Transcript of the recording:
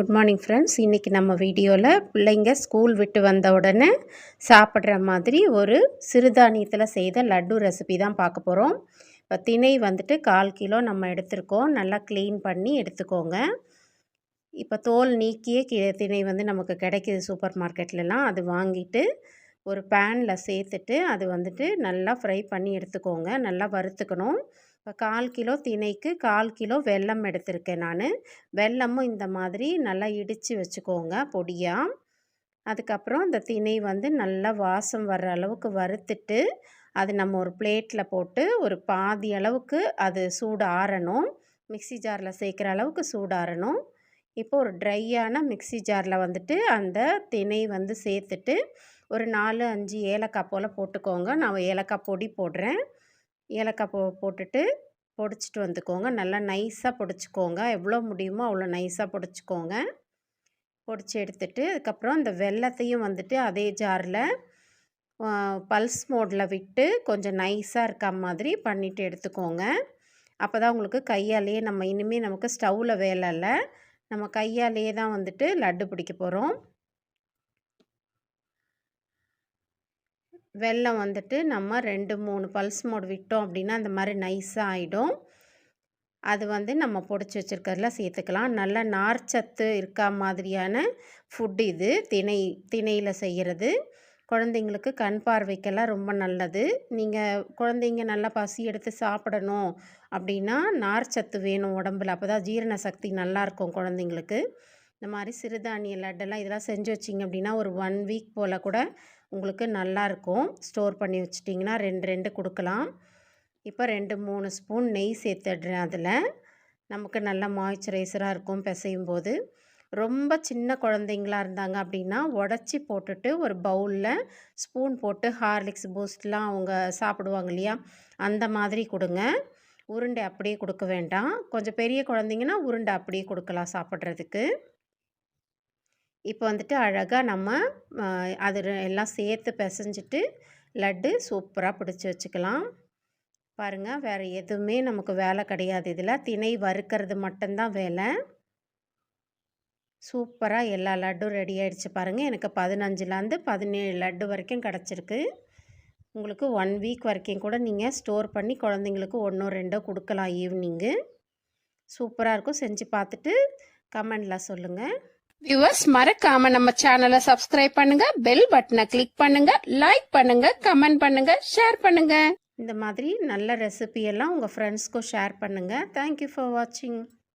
Good morning friends இன்றைக்கி நம்ம வீடியோவில் பிள்ளைங்க ஸ்கூல் விட்டு வந்த உடனே சாப்பிட்ற மாதிரி ஒரு சிறுதானியத்தில் செய்த லட்டு ரெசிபி தான் பார்க்க போகிறோம் இப்போ திணை வந்துட்டு கால் கிலோ நம்ம எடுத்திருக்கோம். நல்லா க்ளீன் பண்ணி எடுத்துக்கோங்க. இப்போ தோல் நீக்கியே கி திணை வந்து நமக்கு கிடைக்கிது சூப்பர் மார்க்கெட்லலாம் அது வாங்கிட்டு ஒரு பேனில் சேர்த்துட்டு அது வந்துட்டு நல்லா ஃப்ரை பண்ணி எடுத்துக்கோங்க. நல்லா வறுத்துக்கணும். இப்போ கால் கிலோ திணைக்கு கால் கிலோ வெல்லம் எடுத்திருக்கேன் நான். வெல்லமும் இந்த மாதிரி நல்லா இடித்து வச்சுக்கோங்க பொடியாக அதுக்கப்புறம் அந்த திணை வந்து நல்லா வாசம் வர்ற அளவுக்கு வறுத்துட்டு அது நம்ம ஒரு பிளேட்டில் போட்டு ஒரு பாதி அளவுக்கு அது சூடு ஆறணும் மிக்சி ஜாரில் சேர்க்குற அளவுக்கு சூடாறணும். இப்போ ஒரு ட்ரையான மிக்சி ஜாரில் வந்துட்டு அந்த திணை வந்து சேர்த்துட்டு ஒரு நாலு அஞ்சு ஏலக்காய் போல் போட்டுக்கோங்க. நான் ஏலக்காய் பொடி போடுறேன். ஏலக்காய் போ போட்டுட்டு பொடிச்சிட்டு வந்துக்கோங்க. நல்லா நைஸாக பொடிச்சிக்கோங்க. எவ்வளோ முடியுமோ அவ்வளோ நைஸாக பொடிச்சிக்கோங்க. பொடிச்சு எடுத்துட்டு அதுக்கப்புறம் இந்த வெள்ளத்தையும் வந்துட்டு அதே ஜாரில் பல்ஸ் மோடில் விட்டு கொஞ்சம் நைஸாக இருக்க மாதிரி பண்ணிவிட்டு எடுத்துக்கோங்க. அப்போ தான் உங்களுக்கு கையாலேயே நம்ம இனிமேல் நமக்கு ஸ்டவ்வில் வேலை இல்லை. நம்ம கையாலேயே தான் வந்துட்டு லட்டு பிடிக்க போகிறோம் வெல்லம் வந்துட்டு நம்ம ரெண்டு மூணு பல்ஸ் மோடு விட்டோம் அப்படின்னா அந்த மாதிரி நைஸாக ஆகிடும் அது வந்து நம்ம பொடிச்சு வச்சுருக்கிறதுல சேர்த்துக்கலாம். நல்ல நார்ச்சத்து இருக்கா மாதிரியான ஃபுட் இது. திணை திணையில் செய்கிறது குழந்தைங்களுக்கு கண் பார்வைக்கெல்லாம் ரொம்ப நல்லது. நீங்கள் குழந்தைங்க நல்லா பசி எடுத்து சாப்பிடணும் அப்படின்னா நார்ச்சத்து வேணும் உடம்புல. அப்போ தான் ஜீரண சக்தி நல்லாயிருக்கும் குழந்தைங்களுக்கு. இந்த மாதிரி சிறுதானிய லட்டெல்லாம் இதெல்லாம் செஞ்சு வச்சிங்க அப்படின்னா ஒரு ஒன் வீக் போல் கூட உங்களுக்கு நல்லாயிருக்கும். ஸ்டோர் பண்ணி வச்சிட்டிங்கன்னா ரெண்டு ரெண்டு கொடுக்கலாம். இப்போ ரெண்டு மூணு ஸ்பூன் நெய் சேர்த்துடுறேன் அதில். நமக்கு நல்ல மாய்ச்சரைசராக இருக்கும் பிசையும் போது ரொம்ப சின்ன குழந்தைங்களா இருந்தாங்க அப்படின்னா உடச்சி போட்டுட்டு ஒரு பவுலில் ஸ்பூன் போட்டு ஹார்லிக்ஸ் பூஸ்ட்லாம் அவங்க சாப்பிடுவாங்க இல்லையா? அந்த மாதிரி கொடுங்க. உருண்டை அப்படியே கொடுக்க வேண்டாம். கொஞ்சம் பெரிய குழந்தைங்கன்னா உருண்டை அப்படியே கொடுக்கலாம் சாப்பிட்றதுக்கு. இப்போ வந்துட்டு அழகாக நம்ம அது எல்லாம் சேர்த்து பிசைஞ்சிட்டு லட்டு சூப்பராக பிடிச்சி வச்சுக்கலாம். பாருங்கள் வேறு எதுவுமே நமக்கு வேலை கிடையாது. இதில் திணை வறுக்கிறது மட்டும்தான் வேலை. சூப்பராக எல்லா லட்டும் ரெடி ஆகிடுச்சு பாருங்கள் எனக்கு பதினஞ்சுலேருந்து பதினேழு லட்டு வரைக்கும் கிடச்சிருக்கு. உங்களுக்கு ஒன் வீக் வரைக்கும் கூட நீங்கள் ஸ்டோர் பண்ணி குழந்தைங்களுக்கு ஒன்றோ ரெண்டோ கொடுக்கலாம் ஈவினிங்கு. சூப்பராக இருக்கும். செஞ்சு பார்த்துட்டு கமெண்டில் சொல்லுங்கள் வியூவர்ஸ் மறக்காம நம்ம சேனலை சப்ஸ்கிரைப் பண்ணுங்க பெல் பட்டனை கிளிக் பண்ணுங்க லைக் பண்ணுங்க கமெண்ட் பண்ணுங்க ஷேர் பண்ணுங்க. இந்த மாதிரி நல்ல ரெசிபியெல்லாம் உங்கள் ஃப்ரெண்ட்ஸ்க்கும் ஷேர் பண்ணுங்கள் தேங்க்யூ ஃபார் வாட்சிங்